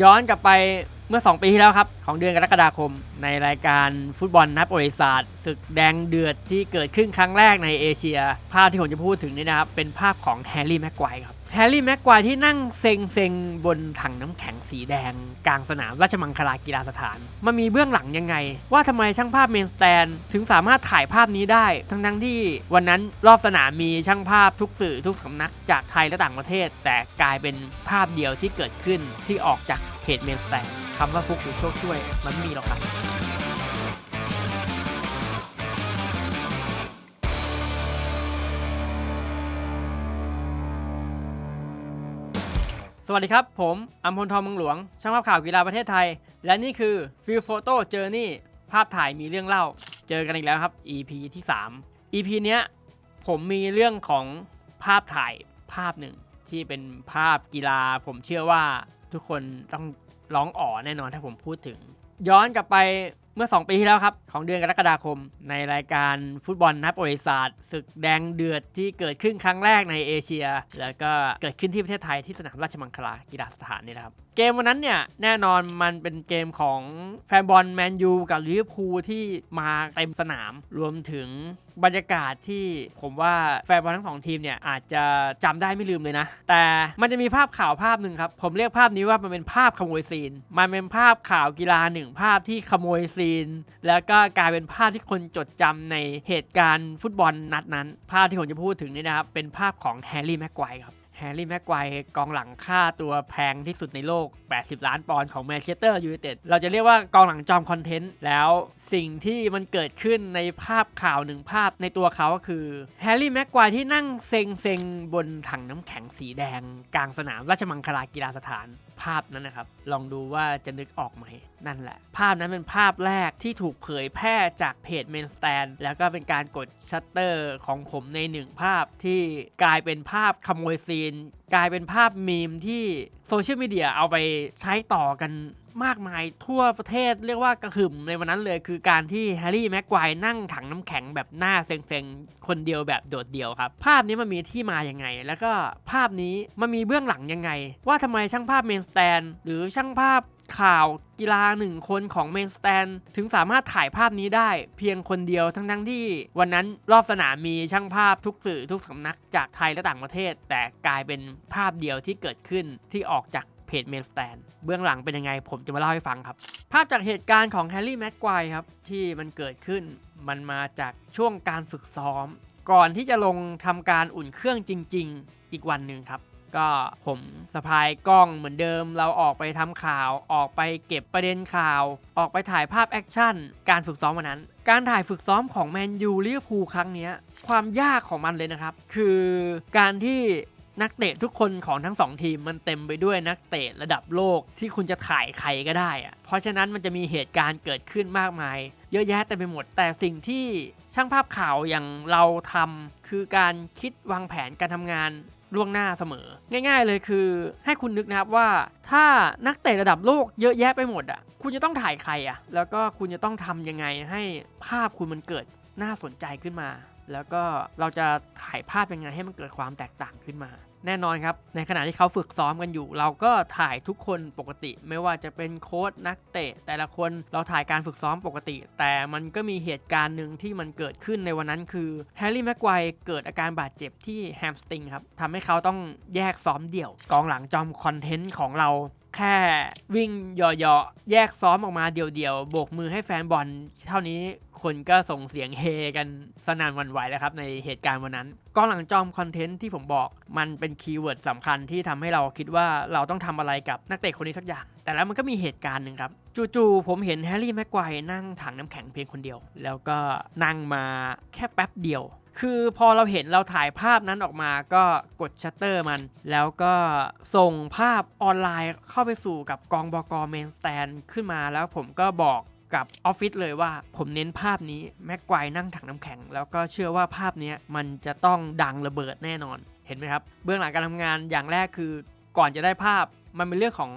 ย้อนกลับไปเมื่อ 2 ปีที่แล้วครับ ของเดือนกรกฎาคม ในรายการฟุตบอลนัดประวัติศาสตร์ศึกแดงเดือดที่เกิดขึ้นครั้งแรกในเอเชีย ภาพที่ผมจะพูดถึงนี่นะครับ เป็นภาพของแฮร์รี่แม็กไกว์ครับ แฮร์รี่แม็กไกวร์ที่นั่งเซ็งเซ็งบนถังน้ำแข็งสีแดง กลางสนามราชมังคลากีฬาสถาน มันมีเบื้องหลังยังไง ว่าทำไมช่างภาพเมนสแตน ถึงสามารถถ่ายภาพนี้ได้ ทั้งทั้งๆที่วันนั้นรอบสนามมีช่างภาพทุกสื่อทุกสำนักจากไทยและต่างประเทศ แต่กลายเป็นภาพเดียวที่เกิดขึ้นที่ออกจากเพจเมนสแตนคำว่าฟุกหรือโชคช่วยมันไม่มีหรอกครับ สวัสดีครับ ผมอัมพลทองมืองหลวง ช่างภาพข่าวกีฬาประเทศไทย และนี่คือ f i e l Photo Journey ภาพถ่ายมีเรื่องเล่า เจอกันอีกแล้วครับ EP ที่ 3 EP เนี้ยผมมีเรื่องของภาพถ่ายภาพหนึ่ง ที่เป็นภาพกีฬา ผมเชื่อว่าทุกคนต้องร้องอ๋อแน่นอนถ้าผมพูดถึง ย้อนกลับไป เมื่อ 2 ปีที่แล้วครับ ของเดือนกรกฎาคม ในรายการฟุตบอลนับประวัติศาสตร์ศึกแดงเดือดที่เกิดขึ้นครั้งแรกในเอเชีย แล้วก็เกิดขึ้นที่ประเทศไทยที่สนามราชมังคลากีฬาสถานนี่แหละครับเกมวันนั้นเนี่ยแน่นอนมันเป็นเกมของแฟนบอลแมนยูกับลิเวอร์พูลที่มาเต็มสนาม รวมถึงบรรยากาศที่ผมว่าแฟนบอลทั้งสองทีมเนี่ยอาจจะจำได้ไม่ลืมเลยนะ แต่มันจะมีภาพข่าวภาพหนึ่งครับ ผมเรียกภาพนี้ว่ามันเป็นภาพขโมยซีน มันเป็นภาพข่าวกีฬาหนึ่งภาพที่ขโมยซีน แล้วก็กลายเป็นภาพที่คนจดจำในเหตุการณ์ฟุตบอลนัดนั้น ภาพที่ผมจะพูดถึงนี่นะครับเป็นภาพของแฮร์รี่แม็กไกวร์ครับ แฮร์รี่แม็กไกวกองหลังค่าตัวแพงที่สุดในโลก 80 ล้านปอนด์ของแมนเชสเตอร์ยูไนเต็ด เราจะเรียกว่ากองหลังจอมคอนเทนต์ แล้วสิ่งที่มันเกิดขึ้นในภาพข่าวหนึ่งภาพในตัวเขาก็คือแฮร์รี่แม็กไกวที่นั่งเซ็งเซ็งบนถังน้ำแข็งสีแดง กลางสนามราชมังคลากีฬาสถานภาพนั้นนะครับ ลองดูว่าจะนึกออกไหม นั่นแหละ ภาพนั้นเป็นภาพแรกที่ถูกเผยแพร่จากเพจเมนสแตนแล้วก็เป็นการกดชัตเตอร์ของผมในหนึ่งภาพที่กลายเป็นภาพขโมยซีน กลายเป็นภาพมีมที่โซเชียลมีเดียเอาไปใช้ต่อกันมากมายทั่วประเทศเรียกว่ากระหึ่มในวันนั้นเลยคือการที่แฮร์รี่แม็กไกวร์นั่งถังน้ำแข็งแบบหน้าเซ็งๆ คนเดียวแบบโดดเดี่ยวครับ ภาพนี้มันมีที่มาอย่างไง แล้วก็ภาพนี้มันมีเบื้องหลังยังไง ว่าทำไมช่างภาพเมนสแตนหรือช่างภาพ ข่าวกีฬาหนึ่งคนของเมนสแตนถึงสามารถถ่ายภาพนี้ได้เพียงคนเดียวทั้งๆที่วันนั้นรอบสนามมีช่างภาพทุกสื่อทุกสำนักจากไทยและต่างประเทศ แต่กลายเป็นภาพเดียวที่เกิดขึ้นที่ออกจากเพจเมนสแตนเบื้องหลังเป็นยังไงผมจะมาเล่าให้ฟังครับ ภาพจากเหตุการณ์ของแฮร์รี่แม็กไกวร์ครับ ที่มันเกิดขึ้นมันมาจากช่วงการฝึกซ้อม ก่อนที่จะลงทำการอุ่นเครื่องจริง ๆ อีกวันหนึ่งครับ ก็ผมสะพายกล้องเหมือนเดิม เราออกไปทำข่าว ออกไปเก็บประเด็นข่าว ออกไปถ่ายภาพแอคชั่น การฝึกซ้อมวันนั้น การถ่ายฝึกซ้อมของแมนยูลิเวอร์พูลครั้งนี้ความยากของมันเลยนะครับ คือการที่นักเตะทุกคนของทั้งสองทีมมันเต็มไปด้วยนักเตะระดับโลกที่คุณจะถ่ายใครก็ได้อะเพราะฉะนั้นมันจะมีเหตุการณ์เกิดขึ้นมากมาย เยอะแยะเต็มไปหมด แต่สิ่งที่ช่างภาพข่าวอย่างเราทำคือการคิดวางแผนการทำงาน ล่วงหน้าเสมอ ง่าย ๆ เลยคือให้คุณนึกนะครับว่า ถ้านักเตะระดับโลกเยอะแยะไปหมดอะคุณจะต้องถ่ายใครอะแล้วก็คุณจะต้องทำยังไงให้ภาพคุณมันเกิดน่าสนใจขึ้นมา แล้วก็เราจะถ่ายภาพยังไงให้มันเกิดความแตกต่างขึ้นมา แน่นอนครับ ในขณะที่เขาฝึกซ้อมกันอยู่ เราก็ถ่ายทุกคนปกติ ไม่ว่าจะเป็นโค้ชนักเตะ แต่ละคนเราถ่ายการฝึกซ้อมปกติ แต่มันก็มีเหตุการณ์หนึ่งที่มันเกิดขึ้นในวันนั้นคือแฮร์รี่แม็กไกวร์เกิดอาการบาดเจ็บที่แฮมสตริงครับทำให้เขาต้องแยกซ้อมเดี่ยว กองหลังจอมคอนเทนต์ของเราแค่วิ่งหยาะๆแยกซ้อมออกมาเดี่ยวๆโบกมือให้แฟนบอลเท่านี้ คนก็ส่งเสียงเฮกันสนั่นวันไหวแล้วครับในเหตุการณ์วันนั้นกองหลังจอมคอนเทนต์ที่ผมบอกมันเป็นคีย์เวิร์ดสำคัญที่ทำให้เราคิดว่าเราต้องทำอะไรกับนักเตะคนนี้สักอย่าง แต่แล้วมันก็มีเหตุการณ์หนึ่งครับจู่ๆผมเห็นแฮร์รี่แม็กไกวนั่งถังน้ำแข็งเพียงคนเดียว แล้วก็นั่งมาแค่แป๊บเดียว คือพอเราเห็นเราถ่ายภาพนั้นออกมาก็กดชัตเตอร์มัน แล้วก็ส่งภาพออนไลน์เข้าไปสู่กับกองบกเมนสแตนขึ้นมาแล้วผมก็บอก กับออฟฟิศเลยว่าผมเน้นภาพนี้แม็กไกวร์นั่งถังน้ำแข็ง แล้วก็เชื่อว่าภาพนี้มันจะต้องดังระเบิดแน่นอน เห็นไหมครับ เบื้องหลังการทำงานอย่างแรกคือ ก่อนจะได้ภาพมันเป็นเรื่องของ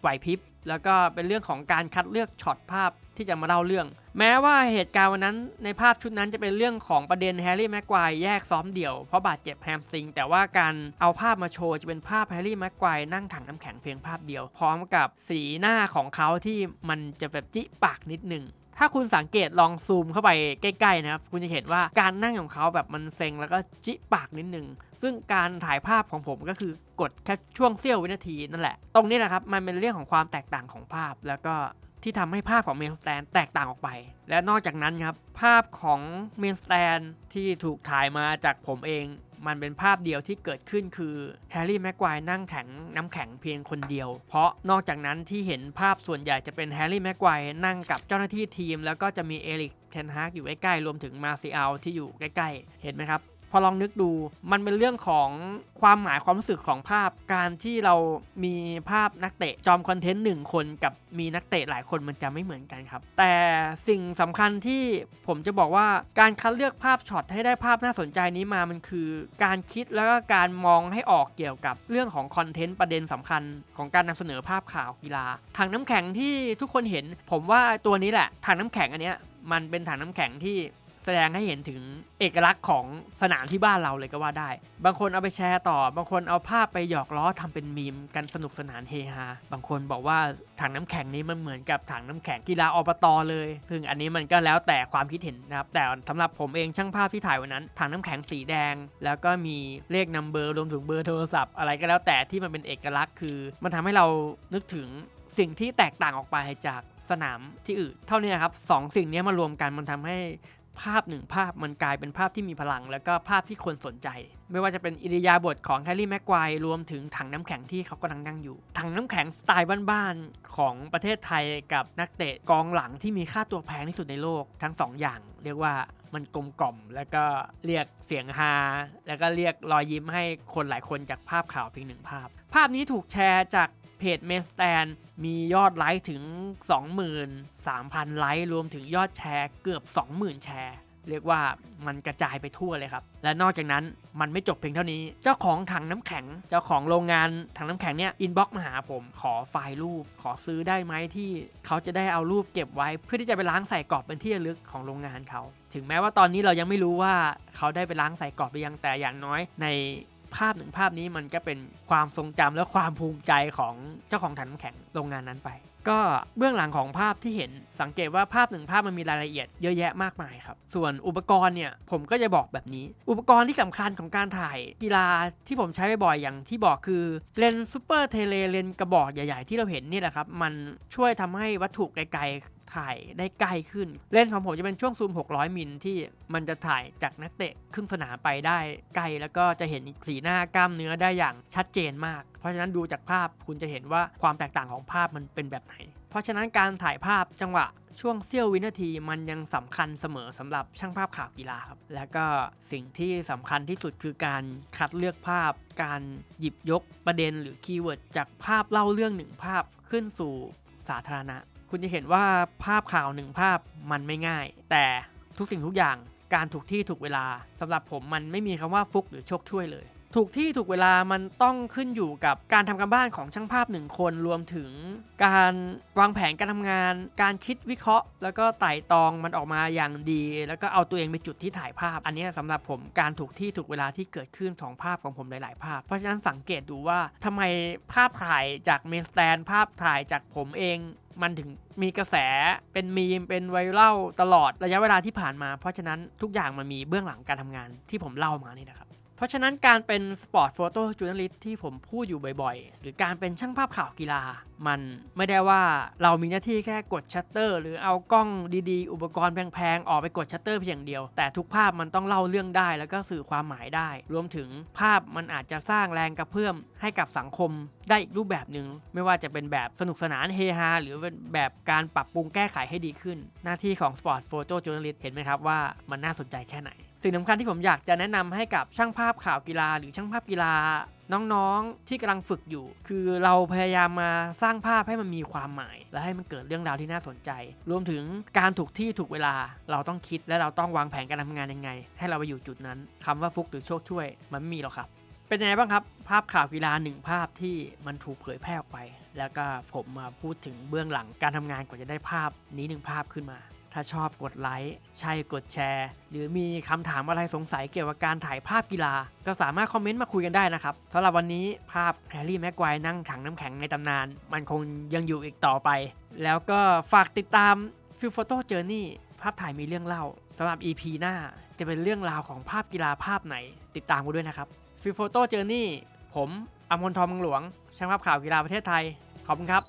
ไหวพริบ แล้วก็เป็นเรื่องของการคัดเลือกช็อตภาพที่จะมาเล่าเรื่อง แม้ว่าเหตุการณ์วันนั้นในภาพชุดนั้นจะเป็นเรื่องของประเด็นแฮร์รี่แม็กควายแยกซ้อมเดี่ยวเพราะบาดเจ็บแฮมสิงแต่ว่าการเอาภาพมาโชว์จะเป็นภาพแฮร์รี่แม็กควายนั่งถังน้ำแข็งเพียงภาพเดียว พร้อมกับสีหน้าของเขาที่มันจะแบบจิปากนิดหนึ่ง ถ้าคุณสังเกตลองซูมเข้าไปใกล้ๆนะครับ คุณจะเห็นว่าการนั่งของเขาแบบมันเซ็งแล้วก็จิปากนิดนึง ซึ่งการถ่ายภาพของผมก็คือกดแค่ช่วงเสี้ยววินาทีนั่นแหละ ตรงนี้แหละครับมันเป็นเรื่องของความแตกต่างของภาพ แล้วก็ที่ทำให้ภาพของเมนสแตนแตกต่างออกไป และนอกจากนั้นครับภาพของเมนสแตนที่ถูกถ่ายมาจากผมเอง มันเป็นภาพเดียวที่เกิดขึ้นคือแฮร์รี่แม็กควายนั่งแข็งน้ำแข็งเพียงคนเดียว เพราะนอกจากนั้นที่เห็นภาพส่วนใหญ่จะเป็นแฮร์รี่แม็กควายนั่งกับเจ้าหน้าที่ทีม แล้วก็จะมีเอริกเทนฮากอยู่ใกล้ๆรวมถึงมาซิอัลที่อยู่ใกล้ๆ เห็นไหมครับ พอลองนึกดูมันเป็นเรื่องของความหมายความรู้สึกของภาพ การที่เรามีภาพนักเตะจอมคอนเทนต์หนึ่งคนกับมีนักเตะหลายคนมันจะไม่เหมือนกันครับ แต่สิ่งสำคัญที่ผมจะบอกว่าการคัดเลือกภาพช็อตให้ได้ภาพน่าสนใจนี้มามันคือ การคิดแล้วก็การมองให้ออกเกี่ยวกับเรื่องของคอนเทนต์ประเด็นสำคัญของการนำเสนอภาพข่าวกีฬาถังน้ำแข็งที่ทุกคนเห็น ผมว่าตัวนี้แหละถังน้ำแข็งอันเนี้ยมันเป็นถังน้ำแข็งที่ แสดงให้เห็นถึงเอกลักษณ์ของสนามที่บ้านเราเลยก็ว่าได้ บางคนเอาไปแชร์ต่อ บางคนเอาภาพไปหยอกล้อทำเป็นมีมกันสนุกสนานเฮฮา บางคนบอกว่าถังน้ำแข็งนี้มันเหมือนกับถังน้ำแข็งกีฬาอบตเลย ซึ่งอันนี้มันก็แล้วแต่ความคิดเห็นนะครับ แต่สำหรับผมเองช่างภาพที่ถ่ายวันนั้น ถังน้ำแข็งสีแดง แล้วก็มีเลขนัมเบอร์รวมถึงเบอร์โทรศัพท์ อะไรก็แล้วแต่ที่มันเป็นเอกลักษณ์คือ มันทำให้เรานึกถึงสิ่งที่แตกต่างออกไปจากสนามที่อื่น เท่านี้นะครับสองสิ่งนี้มารวมกันมันทำให้ ภาพหนึ่งภาพมันกลายเป็นภาพที่มีพลัง แล้วก็ภาพที่คนสนใจ ไม่ว่าจะเป็นอิริยาบถของแฮร์รี่แม็กควรวมถึงถังน้ำแข็งที่เขากำลังนั่งอยู่ ถังน้ำแข็งสไตล์บ้านๆของประเทศไทยกับนักเตะกองหลังที่มีค่าตัวแพงที่สุดในโลกทั้งสองอย่าง เรียกว่ามันกลมกล่อม แล้วก็เรียกเสียงฮาแล้วก็เรียกรอยยิ้มให้คนหลายคนจากภาพข่าวเพียงหนึ่งภาพ ภาพนี้ถูกแชร์จาก เพจเมสแตนมียอดไลค์ถึง 23,000 ไลค์รวมถึงยอดแชร์เกือบ 20,000 แชร์ เรียกว่ามันกระจายไปทั่วเลยครับ และนอกจากนั้นมันไม่จบเพียงเท่านี้ เจ้าของถังน้ำแข็ง เจ้าของโรงงานถังน้ำแข็งเนี่ยอินบ็อกมาหาผม ขอไฟล์รูป ขอซื้อได้ไหมที่เขาจะได้เอารูปเก็บไว้ เพื่อที่จะไปล้างใส่กรอบเป็นที่ระลึกของโรงงานเขา ถึงแม้ว่าตอนนี้เรายังไม่รู้ว่าเขาได้ไปล้างใส่กรอบหรือยังแต่อย่างน้อยใน ภาพหนึ่งภาพนี้มันก็เป็นความทรงจำและความภูมิใจของเจ้าของถังน้ำแข็งโรงงานนั้นไป ก็เบื้องหลังของภาพที่เห็นสังเกตว่าภาพหนึ่งภาพมันมีรายละเอียดเยอะแยะมากมายครับ ส่วนอุปกรณ์เนี่ยผมก็จะบอกแบบนี้ อุปกรณ์ที่สำคัญของการถ่ายกีฬาที่ผมใช้บ่อยๆอย่างที่บอกคือเลนส์ซูเปอร์เทเลเลนส์กระบอกใหญ่ ๆ ที่เราเห็นนี่แหละครับมันช่วยทำให้วัตถุไกลๆ ถ่ายได้ใกล้ขึ้น เลนของผมจะเป็นช่วงซูม 600 มิลที่มันจะถ่ายจากนักเตะครึ่งสนามไปได้ใกล้แล้วก็จะเห็นสีหน้ากล้ามเนื้อได้อย่างชัดเจนมาก เพราะฉะนั้นดูจากภาพคุณจะเห็นว่าความแตกต่างของภาพมันเป็นแบบไหน เพราะฉะนั้นการถ่ายภาพจังหวะช่วงเสี้ยววินาทีมันยังสำคัญเสมอสำหรับช่างภาพข่าวกีฬาครับ แล้วก็สิ่งที่สำคัญที่สุดคือการคัดเลือกภาพ การหยิบยกประเด็นหรือคีย์เวิร์ดจากภาพเล่าเรื่องหนึ่งภาพขึ้นสู่สาธารณะ คุณจะเห็นว่าภาพข่าวหนึ่งภาพมันไม่ง่าย แต่ทุกสิ่งทุกอย่างการถูกที่ถูกเวลาสำหรับผมมันไม่มีคำว่าฟุกหรือโชคช่วยเลย ถูกที่ถูกเวลามันต้องขึ้นอยู่กับการทำการบ้านของช่างภาพหนึ่งคนรวมถึง การวางแผนการทำงาน การคิดวิเคราะห์ แล้วก็ไต่ตองมันออกมาอย่างดี แล้วก็เอาตัวเองไปจุดที่ถ่ายภาพ อันนี้สำหรับผมการถูกที่ถูกเวลาที่เกิดขึ้นของภาพของผมหลาย ๆ ภาพ เพราะฉะนั้นสังเกตดูว่าทำไมภาพถ่ายจากเมนสแตนภาพถ่ายจากผมเองมันถึงมีกระแสเป็นมีมเป็นไวรัลตลอดระยะเวลาที่ผ่านมา เพราะฉะนั้นทุกอย่างมันมีเบื้องหลังการทำงานที่ผมเล่ามานี่นะครับ เพราะฉะนั้นการเป็นสปอร์ตโฟโต้จูเนลิสที่ผมพูดอยู่บ่อยๆ หรือการเป็นช่างภาพข่าวกีฬา มันไม่ได้ว่าเรามีหน้าที่แค่กดชัตเตอร์ หรือเอากล้องดีๆ อุปกรณ์แพงๆ ออกไปกดชัตเตอร์เพียงอย่างเดียว แต่ทุกภาพมันต้องเล่าเรื่องได้ แล้วก็สื่อความหมายได้ รวมถึงภาพมันอาจจะสร้างแรงกระเพื่อมให้กับสังคมได้อีกรูปแบบหนึ่งไม่ว่าจะเป็นแบบสนุกสนานเฮฮาหรือเป็นแบบการปรับปรุงแก้ไขให้ดีขึ้น หน้าที่ของสปอร์ตโฟโต้จูเนลิสเห็นไหมครับว่ามันน่าสนใจแค่ไหน สิ่งสำคัญที่ผมอยากจะแนะนำให้กับช่างภาพข่าวกีฬา หรือช่างภาพกีฬา น้องๆที่กำลังฝึกอยู่ คือเราพยายามมาสร้างภาพให้มันมีความหมาย และให้มันเกิดเรื่องราวที่น่าสนใจ รวมถึงการถูกที่ถูกเวลาเราต้องคิดและเราต้องวางแผนการทำงานยังไง ให้เราไปอยู่จุดนั้นคำว่าฟุกหรือโชคช่วย มันไม่มีหรอกครับเป็นยังไงบ้างครับ ภาพข่าวกีฬาหนึ่งภาพที่มันถูกเผยแพร่ออกไป แล้วก็ผมมาพูดถึงเบื้องหลังการทำงานกว่าจะได้ภาพนี้หนึ่งภาพขึ้นมา ถ้าชอบกดไลค์ใช่กดแชร์ หรือมีคำถามอะไรสงสัยเกี่ยวกับการถ่ายภาพกีฬา ก็สามารถคอมเมนต์มาคุยกันได้นะครับสำหรับวันนี้ภาพแฮร์รี่แม็กไกวร์นั่งถังน้ำแข็งในตำนาน มันคงยังอยู่อีกต่อไป แล้วก็ฝากติดตามฟิลโฟโต้เจอร์นี่ภาพถ่ายมีเรื่องเล่าสำหรับ EP หน้าจะเป็นเรื่องราวของภาพกีฬาภาพไหน ติดตามกูด้วยนะครับฟิลโฟโต้เจอร์นี่ผมอมพลทองมืองหลวงช่างภาพข่าวกีฬาประเทศไทยขอบคุณครับ